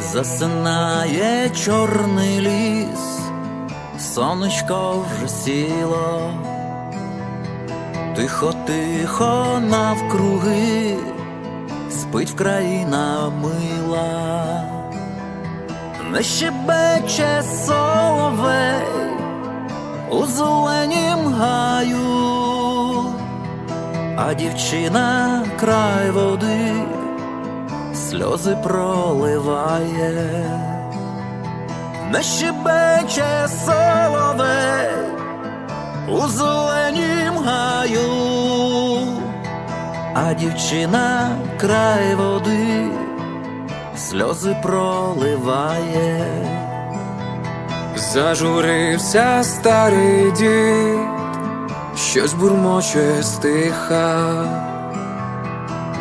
Засинає чорний ліс, сонечко вже сіло, тихо, тихо навкруги, спить в країна мила, не щебече солове. А дівчина край води сльози проливає, не щебече соловей у зеленім гаю, а дівчина край води сльози проливає. Зажурився старий дід, щось бурмоче стиха,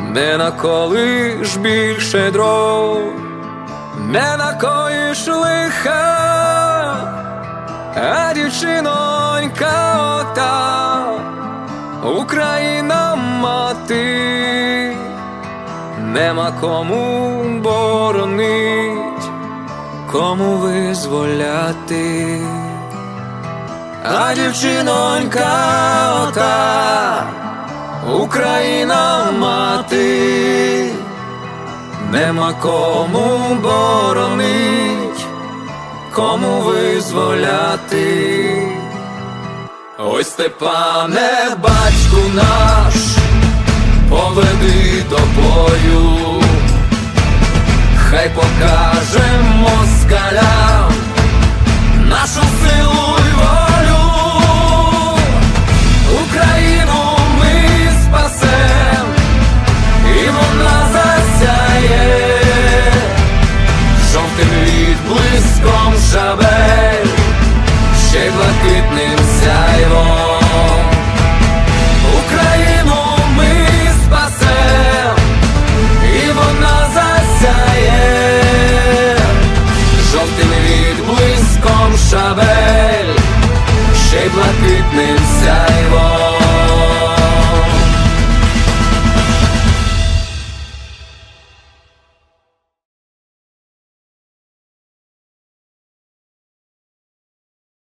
не наколиш більше дров, не накоїш лиха, а дівчинонька ота, Україна мати, нема кому боронить кому визволяти, а дівчинонька ота, Україна мати, нема кому боронить, кому визволяти. Ой, Степане, батьку наш, поведи до бою. Хай покаже москалям